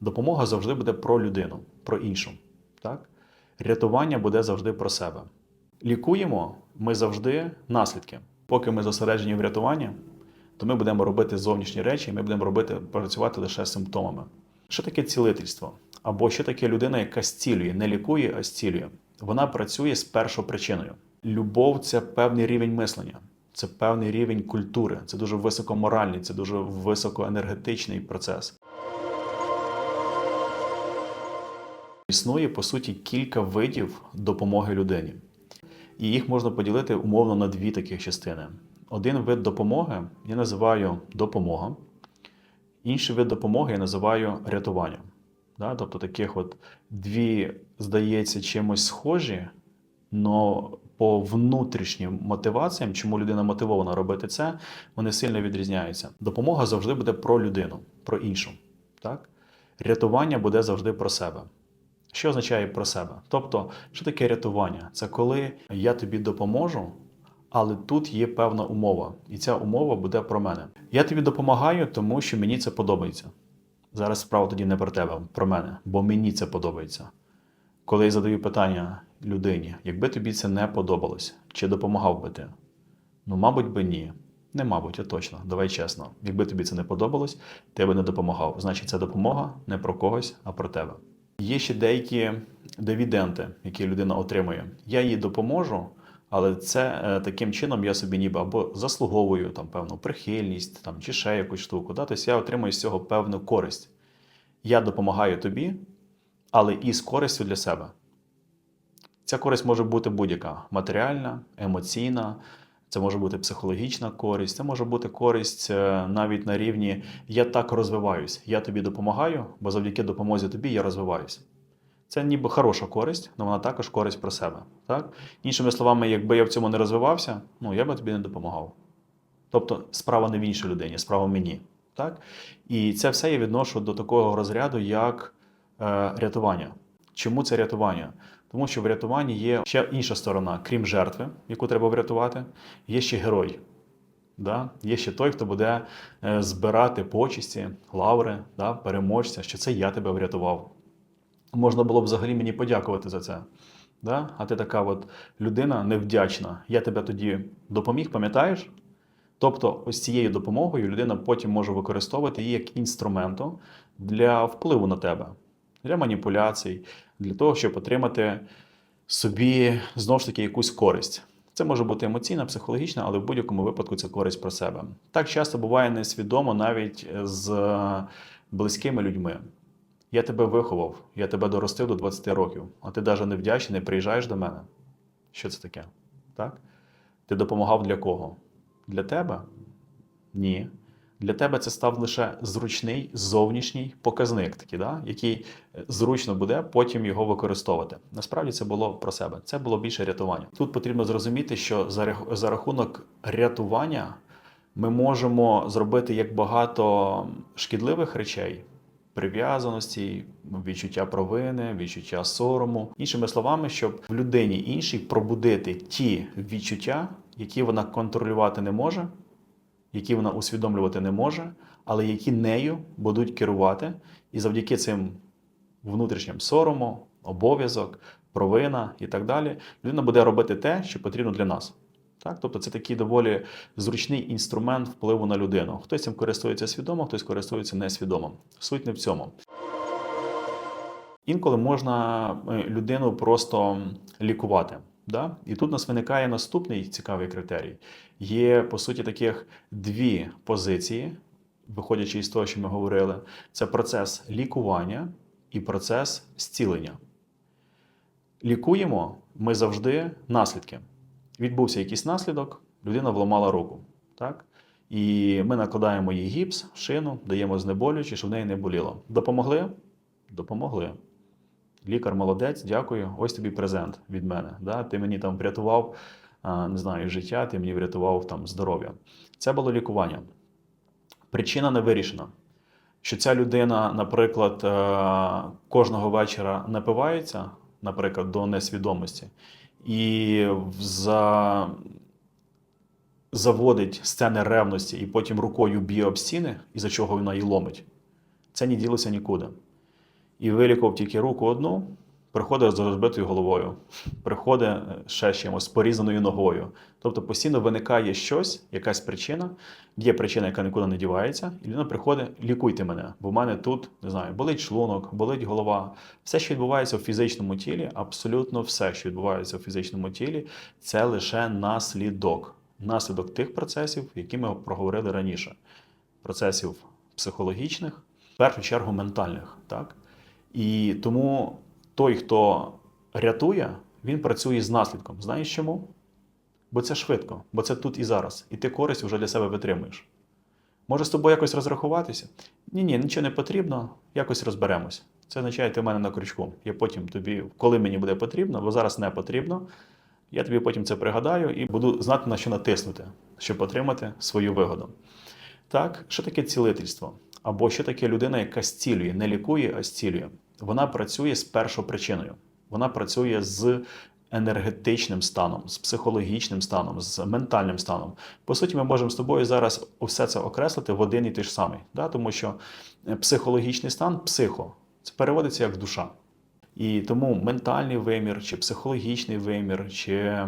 Допомога завжди буде про людину, про іншу. Так? Рятування буде завжди про себе. Лікуємо ми завжди наслідки. Поки ми зосереджені в рятуванні, то ми будемо робити зовнішні речі, ми будемо робити працювати лише симптомами. Що таке цілительство? Або що таке людина, яка зцілює, не лікує, а зцілює? Вона працює з першопричиною. Любов це певний рівень мислення, це певний рівень культури, це дуже високоморальний, це дуже високоенергетичний процес. Існує по суті кілька видів допомоги людині. І їх можна поділити умовно на дві таких частини. Один вид допомоги я називаю допомога, інший вид допомоги я називаю рятування. Да? Тобто таких от дві, здається, чимось схожі, але по внутрішнім мотиваціям, чому людина мотивована робити це, вони сильно відрізняються. Допомога завжди буде про людину, про іншу. Так? Рятування буде завжди про себе. Що означає про себе? Тобто, що таке рятування? Це коли я тобі допоможу, але тут є певна умова, і ця умова буде про мене. Я тобі допомагаю, тому що мені це подобається. Зараз справа тоді не про тебе, про мене, бо мені це подобається. Коли я задаю питання людині, якби тобі це не подобалось, чи допомагав би ти? Ну, мабуть би ні. Не мабуть, а точно. Давай чесно. Якби тобі це не подобалось, ти би не допомагав. Значить, це допомога не про когось, а про тебе. Є ще деякі дивіденти, які людина отримує. Я їй допоможу, але це е, таким чином я собі ніби або заслуговую там певну прихильність там, чи ще якусь штуку. Да? Тобто я отримую з цього певну користь. Я допомагаю тобі, але і з користю для себе. Ця користь може бути будь-яка: матеріальна, емоційна, це може бути психологічна користь, це може бути користь е, навіть на рівні я так розвиваюсь, я тобі допомагаю, бо завдяки допомозі тобі я розвиваюсь. Це ніби хороша користь, але вона також користь про себе. Так? Іншими словами, якби я в цьому не розвивався, ну я би тобі не допомагав. Тобто справа не в іншій людині, справа в мені. Так? І це все я відношу до такого розряду, як е, рятування. Чому це рятування? Тому що в рятуванні є ще інша сторона, крім жертви, яку треба врятувати, є ще герой. Да? Є ще той, хто буде е, збирати почесті, лаври, да? переможця, що це я тебе врятував. Можна було б взагалі мені подякувати за це. Да? А ти така от людина невдячна. Я тебе тоді допоміг, пам'ятаєш? Тобто, ось цією допомогою людина потім може використовувати її як інструментом для впливу на тебе, для маніпуляцій, для того, щоб отримати собі знову ж таки якусь користь. Це може бути емоційна, психологічна, але в будь-якому випадку це користь про себе. Так часто буває несвідомо навіть з близькими людьми. Я тебе виховав, я тебе доростив до 20 років, а ти навіть не вдячний, не приїжджаєш до мене. Що це таке? Так? Ти допомагав для кого? Для тебе? Ні. Для тебе це став лише зручний зовнішній показник, такий, да? який е, зручно буде потім його використовувати. Насправді це було про себе. Це було більше рятування. Тут потрібно зрозуміти, що за рахунок рятування ми можемо зробити як багато шкідливих речей. Прив'язаності, відчуття провини, відчуття сорому, іншими словами, щоб в людині іншій пробудити ті відчуття, які вона контролювати не може, які вона усвідомлювати не може, але які нею будуть керувати, і завдяки цим внутрішнім сорому, обов'язок, провина і так далі, людина буде робити те, що потрібно для нас. Так? Тобто це такий доволі зручний інструмент впливу на людину. Хтось цим користується свідомо, хтось користується несвідомо. Суть не в цьому. Інколи можна е, людину просто лікувати. Да? І тут у нас виникає наступний цікавий критерій. Є, по суті, таких дві позиції, виходячи із того, що ми говорили: це процес лікування і процес зцілення. Лікуємо ми завжди наслідки. Відбувся якийсь наслідок, людина вламала руку. Так? І ми накладаємо їй гіпс, шину, даємо знеболюючі, щоб в неї не боліло. Допомогли? Допомогли. Лікар молодець, дякую. Ось тобі презент від мене. Да? Ти мені там врятував, не знаю, життя, ти мені врятував там здоров'я. Це було лікування. Причина не вирішена. Що ця людина, наприклад, е, кожного вечора напивається, наприклад, до несвідомості, і за... заводить сцени ревності і потім рукою б'є об стіни, із-за чого вона її ломить. Це не ділося нікуди. І вилікував тільки руку одну, приходить з розбитою головою, приходить е, ще чимось, з порізаною ногою. Тобто постійно виникає щось, якась причина, є причина, яка нікуди не дівається, і людина приходить, лікуйте мене, бо в мене тут не знаю, болить шлунок, болить голова. Все, що відбувається в фізичному тілі, абсолютно все, що відбувається в фізичному тілі, це лише наслідок. Наслідок тих процесів, які ми проговорили раніше. Процесів психологічних, в першу чергу ментальних. Так? І тому той, хто рятує, він працює з наслідком. Знаєш чому? Бо це швидко, бо це тут і зараз. І ти користь вже для себе витримуєш. Може з тобою якось розрахуватися? Ні, ні, нічого не потрібно, якось розберемось. Це означає, ти в мене на крючку. Я потім тобі, коли мені буде потрібно, бо зараз не потрібно, я тобі потім це пригадаю і буду знати, на що натиснути, щоб отримати свою вигоду. Так, що таке цілительство? Або що таке людина, яка зцілює, не лікує, а зцілює? Вона працює з першопричиною. Вона працює з енергетичним станом, з психологічним станом, з ментальним станом. По суті, ми можемо з тобою зараз все це окреслити в один і той ж самий, да? тому що е, психологічний стан психо це переводиться як душа. І тому ментальний вимір, чи психологічний вимір, чи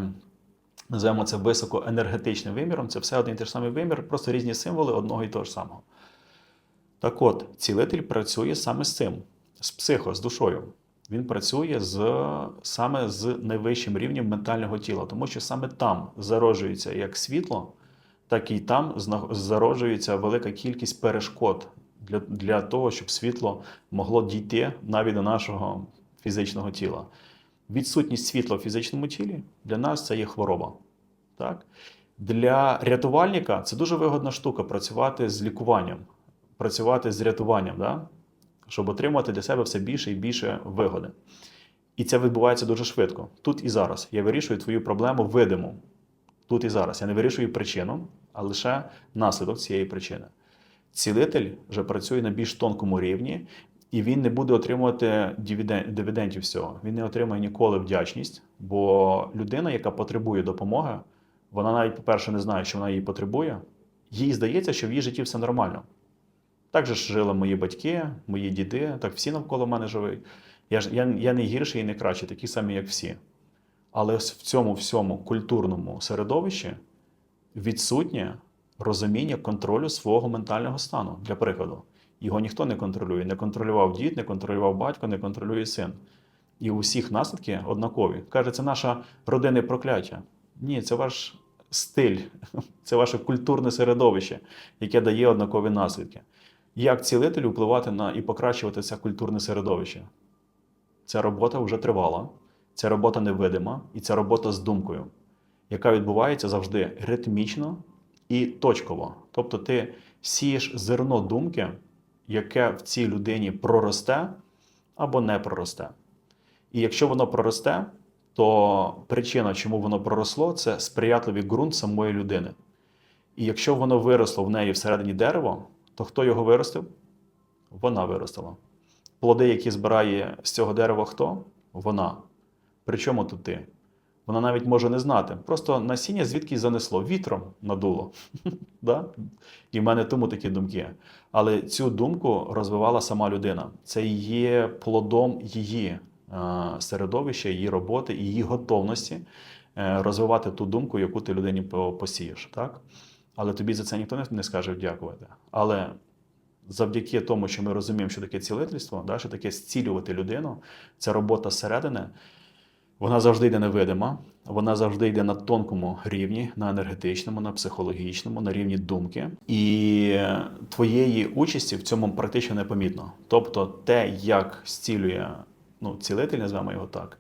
називаємо це високоенергетичним виміром, це все один і той ж самий вимір, просто різні символи одного і того ж самого. Так от, цілитель працює саме з цим, з психо, з душою. Він працює з, саме з найвищим рівнем ментального тіла, тому що саме там зароджується як світло, так і там зароджується велика кількість перешкод для, для того, щоб світло могло дійти навіть до нашого фізичного тіла. Відсутність світла в фізичному тілі для нас це є хвороба. Так? Для рятувальника це дуже вигодна штука працювати з лікуванням, працювати з рятуванням, да? щоб отримати для себе все більше і більше вигоди. І це відбувається дуже швидко. Тут і зараз. Я вирішую твою проблему видиму. Тут і зараз. Я не вирішую причину, а лише наслідок цієї причини. Цілитель вже працює на більш тонкому рівні, і він не буде отримувати дивіден- дивідендів з цього. Він не отримає ніколи вдячність, бо людина, яка потребує допомоги, вона навіть, по-перше, не знає, що вона її потребує. Їй здається, що в її житті все нормально. Так же ж жили мої батьки, мої діди, так всі навколо мене живуть. Я, ж, я, я не гірший і не кращий, такі самі, як всі. Але в цьому всьому культурному середовищі відсутнє розуміння контролю свого ментального стану. Для прикладу, його ніхто не контролює. Не контролював дід, не контролював батько, не контролює син. І у всіх наслідки однакові. Каже, це наше родинне прокляття. Ні, це ваш стиль, це ваше культурне середовище, яке дає однакові наслідки. Як цілителю впливати на і покращувати це культурне середовище? Ця робота вже тривала, ця робота невидима, і ця робота з думкою, яка відбувається завжди ритмічно і точково. Тобто ти сієш зерно думки, яке в цій людині проросте або не проросте. І якщо воно проросте, то причина, чому воно проросло, це сприятливий ґрунт самої людини. І якщо воно виросло в неї всередині дерева, то хто його виростив? Вона виростила. Плоди, які збирає з цього дерева хто? Вона. Причому тут ти? Вона навіть може не знати. Просто насіння звідки занесло, вітром надуло. І в мене тому такі думки. Але цю думку розвивала сама людина. Це є плодом її е, середовища, її роботи, її готовності е, розвивати ту думку, яку ти людині посієш. Так? Але тобі за це ніхто не- скаже дякувати. Але завдяки тому, що ми розуміємо, що таке цілительство, да, що таке зцілювати людину, це робота зсередини, вона завжди йде невидима, вона завжди йде на тонкому рівні, на енергетичному, на психологічному, на рівні думки. І твоєї участі в цьому практично непомітно. Тобто, те, як зцілює ну, цілитель, називаємо його так,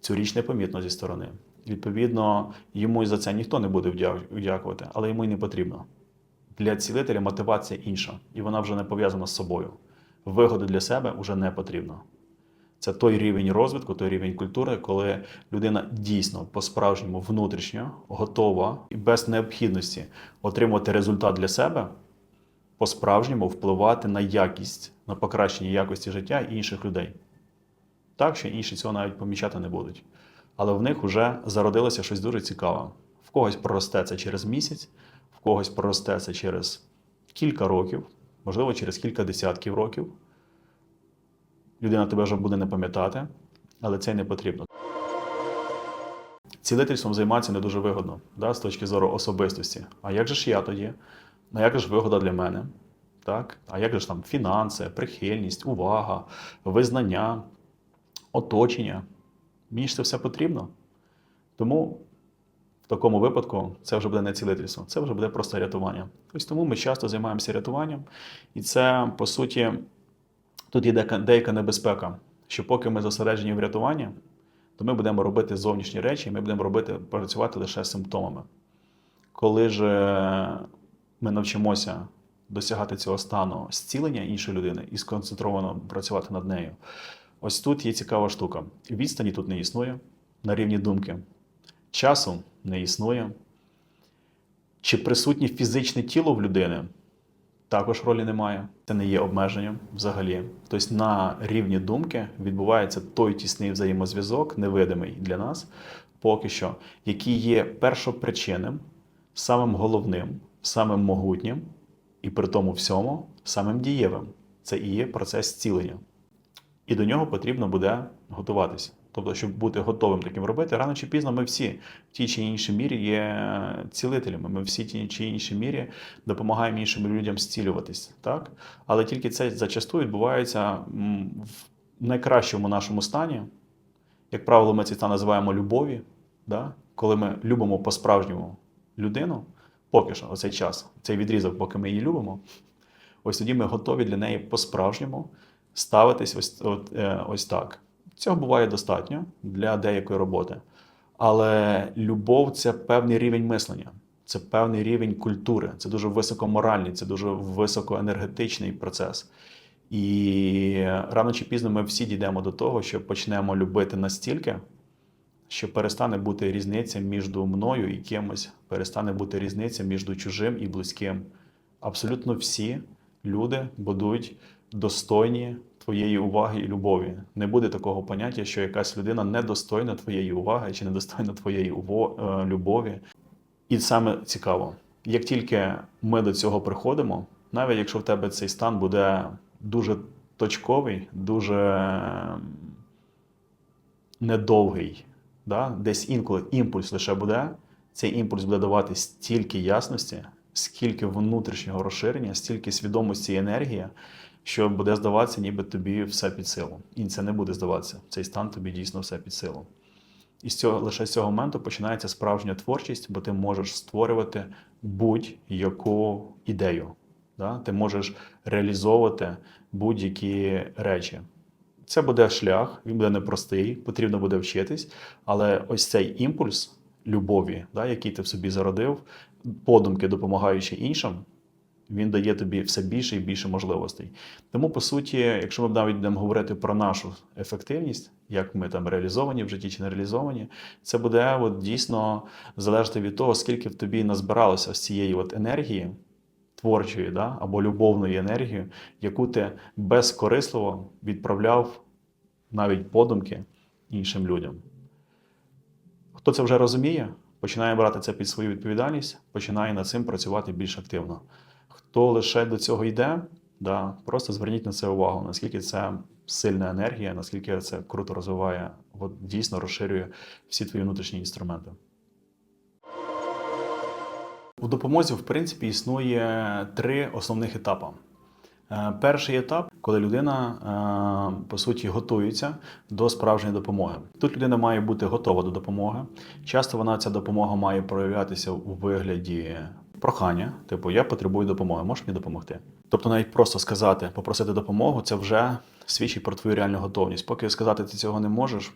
цю річ непомітно зі сторони. Відповідно, йому і за це ніхто не буде вдя- дякувати, але йому й не потрібно. Для цілителя мотивація інша, і вона вже не пов'язана з собою. Вигоди для себе вже не потрібно. Це той рівень розвитку, той рівень культури, коли людина дійсно по-справжньому внутрішньо готова і без необхідності отримувати результат для себе, по-справжньому впливати на якість, на покращення якості життя інших людей. Так, що інші цього навіть помічати не будуть. Але в них вже зародилося щось дуже цікаве. В когось проросте це через місяць, в когось проросте це через кілька років, можливо, через кілька десятків років. людина тебе вже буде не пам'ятати, але це й не потрібно. Цілительством займатися не дуже вигодно да, з точки зору особистості. А як же ж я тоді? А як же ж вигода для мене? Так? А як же ж там фінанси, прихильність, увага, визнання, оточення? Мені ж це все потрібно. Тому в такому випадку це вже буде не цілительство, це вже буде просто рятування. Ось тому ми часто займаємося рятуванням, і це, по суті, тут є деяка, небезпека, що поки ми зосереджені в рятуванні, то ми будемо робити зовнішні речі, і ми будемо робити, працювати лише симптомами. Коли ж е, ми навчимося досягати цього стану зцілення іншої людини і сконцентровано працювати над нею, ось тут є цікава штука. Відстані тут не існує на рівні думки, часу не існує. Чи присутнє фізичне тіло в людини? Також ролі немає. Це не є обмеженням взагалі. Тобто на рівні думки відбувається той тісний взаємозв'язок, невидимий для нас, поки що, який є першопричинним, самим головним, самим могутнім і при тому всьому самим дієвим. Це і є процес зцілення. І до нього потрібно буде готуватися. Тобто, щоб бути готовим таким робити, рано чи пізно ми всі в тій чи іншій мірі є цілителями. Ми всі в тій чи іншій мірі допомагаємо іншим людям зцілюватись. Так? Але тільки це зачасту відбувається в найкращому нашому стані. Як правило, ми цей стан називаємо любові, да? коли ми любимо по-справжньому людину, поки що, оцей час, цей відрізок, поки ми її любимо, ось тоді ми готові для неї по-справжньому ставитись ось, от, е, ось так. Цього буває достатньо для деякої роботи. Але любов це певний рівень мислення, це певний рівень культури, це дуже високоморальний, це дуже високоенергетичний процес. І рано чи пізно ми всі дійдемо до того, що почнемо любити настільки, що перестане бути різниця між мною і кимось, перестане бути різниця між чужим і близьким. Абсолютно всі люди будуть достойні твоєї уваги і любові. Не буде такого поняття, що якась людина недостойна твоєї уваги чи недостойна твоєї е, любові. І саме цікаво, як тільки ми до цього приходимо, навіть якщо в тебе цей стан буде дуже точковий, дуже ем, недовгий, да? десь інколи імпульс лише буде, цей імпульс буде давати стільки ясності, скільки внутрішнього розширення, стільки свідомості і енергії, що буде здаватися, ніби тобі все під силу. І це не буде здаватися. Цей стан тобі дійсно все під силу. І з цього, лише з цього моменту починається справжня творчість, бо ти можеш створювати будь-яку ідею. Да? Ти можеш реалізовувати будь-які речі. Це буде шлях, він буде непростий, потрібно буде вчитись, але ось цей імпульс любові, да, який ти в собі зародив, подумки допомагаючи іншим, він дає тобі все більше і більше можливостей. Тому, по суті, якщо ми навіть будемо говорити про нашу ефективність, як ми там реалізовані в житті чи не реалізовані, це буде от, дійсно залежати від того, скільки в тобі назбиралося з цієї от енергії творчої да, або любовної енергії, яку ти безкорисливо відправляв навіть подумки іншим людям. Хто це вже розуміє, починає брати це під свою відповідальність, починає над цим працювати більш активно. Хто лише до цього йде, да, просто зверніть на це увагу, наскільки це сильна енергія, наскільки це круто розвиває, от, дійсно розширює всі твої внутрішні інструменти. У допомозі, в принципі, існує три основних етапи. Е, Перший етап, коли людина е, по суті готується до справжньої допомоги. Тут людина має бути готова до допомоги. Часто вона ця допомога має проявлятися у вигляді прохання, типу я потребую допомоги, можеш мені допомогти? Тобто, навіть просто сказати, попросити допомогу, це вже свідчить про твою реальну готовність. Поки сказати ти цього не можеш.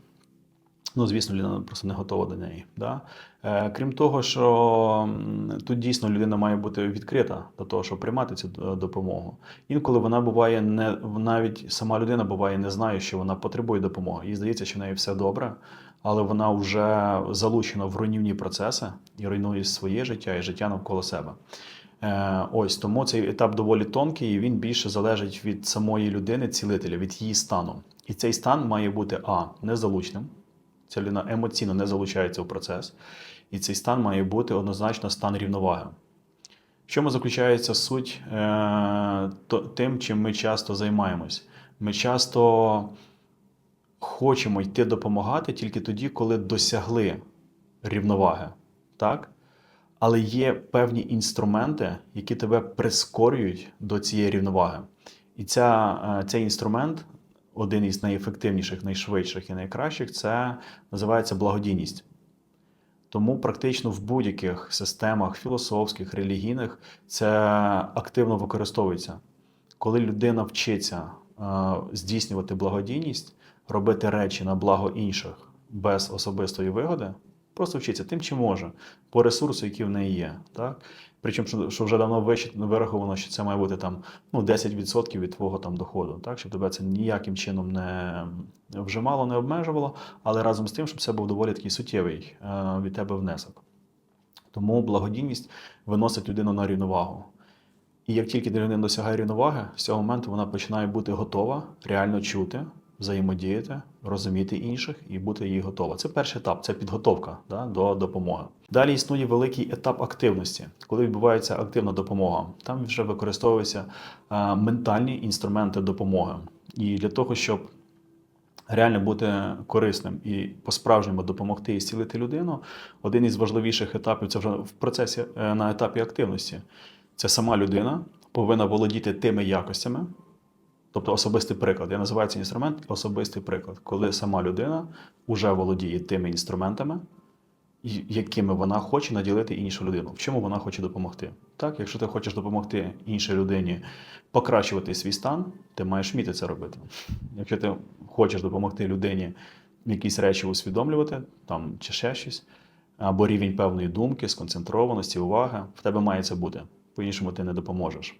Ну, звісно, людина просто не готова до неї. Да? Е, крім того, що тут дійсно людина має бути відкрита до того, щоб приймати цю е, допомогу. Інколи вона буває не навіть сама людина буває не знає, що вона потребує допомоги. Їй здається, що в неї все добре, але вона вже залучена в руйнівні процеси і руйнує своє життя і життя навколо себе. Е, Ось тому цей етап доволі тонкий, і він більше залежить від самої людини, цілителя, від її стану. І цей стан має бути а незалучним. Ця людина емоційно не залучається в процес, і цей стан має бути однозначно стан рівноваги. В чому заключається суть е, тим, чим ми часто займаємось? Ми часто хочемо йти допомагати тільки тоді, коли досягли рівноваги. Так? Але є певні інструменти, які тебе прискорюють до цієї рівноваги. І ця, е, цей інструмент, один із найефективніших, найшвидших і найкращих, це називається благодійність. Тому практично в будь-яких системах філософських, релігійних це активно використовується. Коли людина вчиться е, здійснювати благодійність, робити речі на благо інших без особистої вигоди, просто вчиться тим, чи може, по ресурсу, який в неї є. Так? Причому, що, що вже давно вираховано, що це має бути там, ну, 10% від твого там, доходу, так? щоб тебе це ніяким чином не вжимало, не обмежувало, але разом з тим, щоб це був доволі такий суттєвий е, від тебе внесок. Тому благодійність виносить людину на рівновагу. І як тільки людина досягає рівноваги, з цього моменту вона починає бути готова реально чути, взаємодіяти, розуміти інших і бути їй готова. Це перший етап, це підготовка да, до допомоги. Далі існує великий етап активності, коли відбувається активна допомога. Там вже використовуються е, ментальні інструменти допомоги. І для того, щоб реально бути корисним і по-справжньому допомогти і зцілити людину, один із важливіших етапів це вже в процесі е, на етапі активності. Це сама людина повинна володіти тими якостями, тобто особистий приклад. Я називаю цей інструмент особистий приклад, коли сама людина вже володіє тими інструментами, якими вона хоче наділити іншу людину. В чому вона хоче допомогти? Так, якщо ти хочеш допомогти іншій людині покращувати свій стан, ти маєш вміти це робити. Якщо ти хочеш допомогти людині якісь речі усвідомлювати, там чи ще щось, або рівень певної думки, сконцентрованості, уваги, в тебе має це бути. По-іншому ти не допоможеш.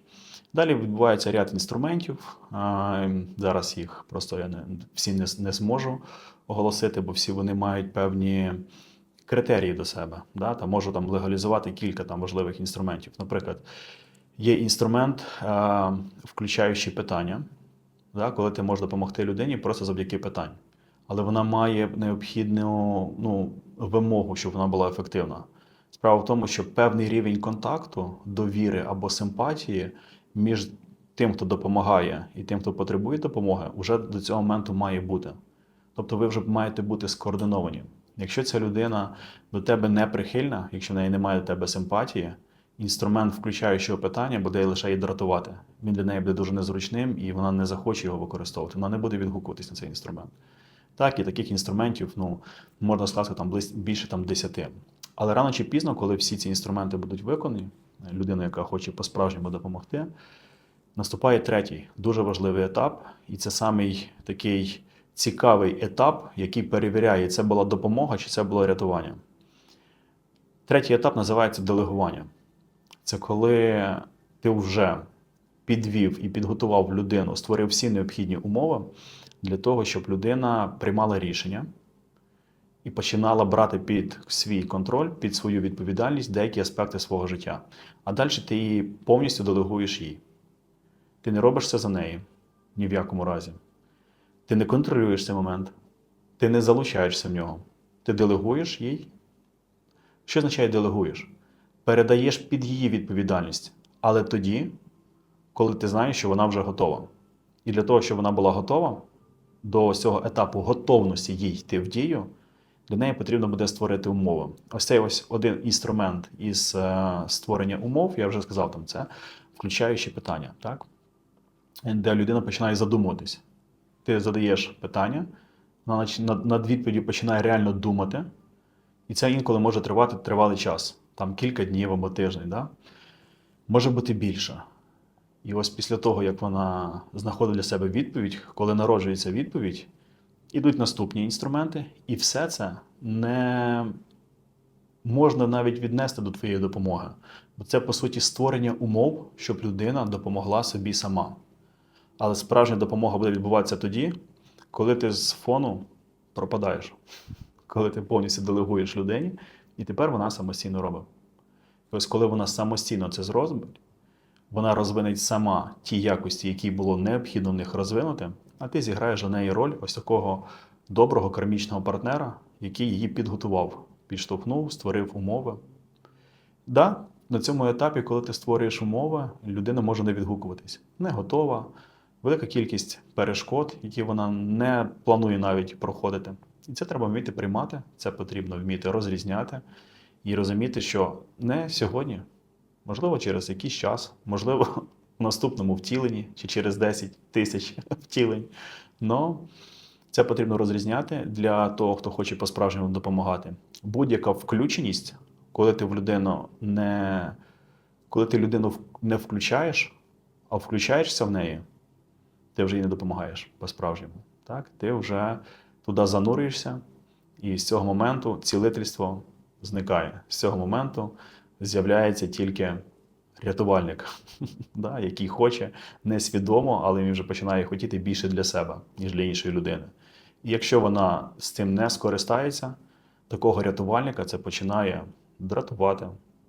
Далі відбувається ряд інструментів. Зараз їх просто я не, всі не, не зможу оголосити, бо всі вони мають певні критерії до себе. Да? Та можу там легалізувати кілька там важливих інструментів. Наприклад, є інструмент, включаючи питання, да? коли ти можеш допомогти людині просто завдяки питань. Але вона має необхідну ну, вимогу, щоб вона була ефективна. Справа в тому, що певний рівень контакту, довіри або симпатії між тим, хто допомагає, і тим, хто потребує допомоги, вже до цього моменту має бути. Тобто ви вже маєте бути скоординовані. Якщо ця людина до тебе не прихильна, якщо в неї немає до тебе симпатії, інструмент включаючого питання буде лише її дратувати. Він для неї буде дуже незручним і вона не захоче його використовувати. Вона не буде відгукуватись на цей інструмент. Так, і таких інструментів ну, можна скласти там більше там, 10. Але рано чи пізно, коли всі ці інструменти будуть виконані, людина, яка хоче по-справжньому допомогти, наступає третій дуже важливий етап, і це самий такий цікавий етап, який перевіряє, це була допомога чи це було рятування. Третій етап називається делегування. Це коли ти вже підвів і підготував людину, створив всі необхідні умови для того, щоб людина приймала рішення і починала брати під свій контроль, під свою відповідальність деякі аспекти свого життя. А далі ти її повністю делегуєш їй. Ти не робиш це за неї ні в якому разі. Ти не контролюєш цей момент, ти не залучаєшся в нього. Ти делегуєш їй. Що означає делегуєш? Передаєш під її відповідальність, але тоді, коли ти знаєш, що вона вже готова. І для того, щоб вона була готова до цього етапу готовності їй йти в дію, для неї потрібно буде створити умови. Ось цей ось один інструмент із е, створення умов, я вже сказав там це, включаючи питання, так? де людина починає задумуватись. Ти задаєш питання, вона над відповіддю починає реально думати, і це інколи може тривати тривалий час, там кілька днів або тиждень. Да? Може бути більше. І ось після того, як вона знаходить для себе відповідь, коли народжується відповідь, ідуть наступні інструменти, і все це не можна навіть віднести до твоєї допомоги. Бо це, по суті, створення умов, щоб людина допомогла собі сама. Але справжня допомога буде відбуватися тоді, коли ти з фону пропадаєш, коли ти повністю делегуєш людині, і тепер вона самостійно робить. Ось коли вона самостійно це зробить, вона розвинить сама ті якості, які було необхідно в них розвинути, а ти зіграєш за неї роль ось такого доброго кармічного партнера, який її підготував, підштовхнув, створив умови. Да, на цьому етапі, коли ти створюєш умови, людина може не відгукуватись. Не готова, велика кількість перешкод, які вона не планує навіть проходити. І це треба вміти приймати, це потрібно вміти розрізняти і розуміти, що не сьогодні, можливо, через якийсь час, можливо, в наступному втіленні чи через 10 тисяч втілень. Но це потрібно розрізняти для того, хто хоче по-справжньому допомагати. Будь-яка включеність, коли ти в людину не коли ти людину не включаєш, а включаєшся в неї, ти вже їй не допомагаєш по-справжньому. Так? Ти вже туди занурюєшся, і з цього моменту цілительство зникає. З цього моменту з'являється тільки рятувальник, да, який хоче несвідомо, але він вже починає хотіти більше для себе, ніж для іншої людини. І якщо вона з цим не скористається, такого рятувальника це починає дратувати,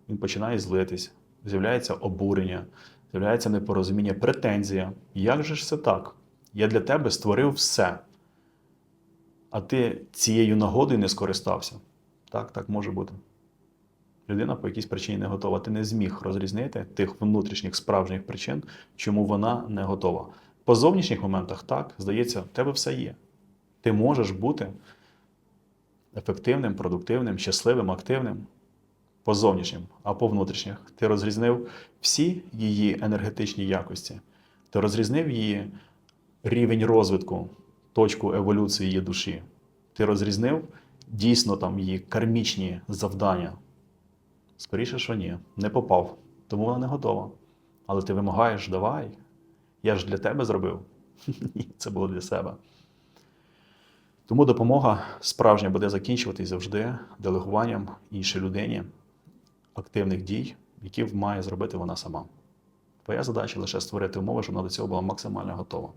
він починає злитись, з'являється обурення, з'являється непорозуміння, претензія. Як же ж це так? Я для тебе створив все, а ти цією нагодою не скористався. Так, так може бути. Людина по якійсь причині не готова. Ти не зміг розрізнити тих внутрішніх справжніх причин, чому вона не готова. По зовнішніх моментах так, здається, в тебе все є. Ти можеш бути ефективним, продуктивним, щасливим, активним по зовнішнім, а по внутрішніх. Ти розрізнив всі її енергетичні якості. Ти розрізнив її рівень розвитку, точку еволюції її душі. Ти розрізнив дійсно там її кармічні завдання. Скоріше, що ні, не попав, тому вона не готова. Але ти вимагаєш, давай. Я ж для тебе зробив. Ні, це було для себе. Тому допомога справжня буде закінчуватись завжди делегуванням іншій людині активних дій, які має зробити вона сама. Твоя задача лише створити умови, щоб вона до цього була максимально готова.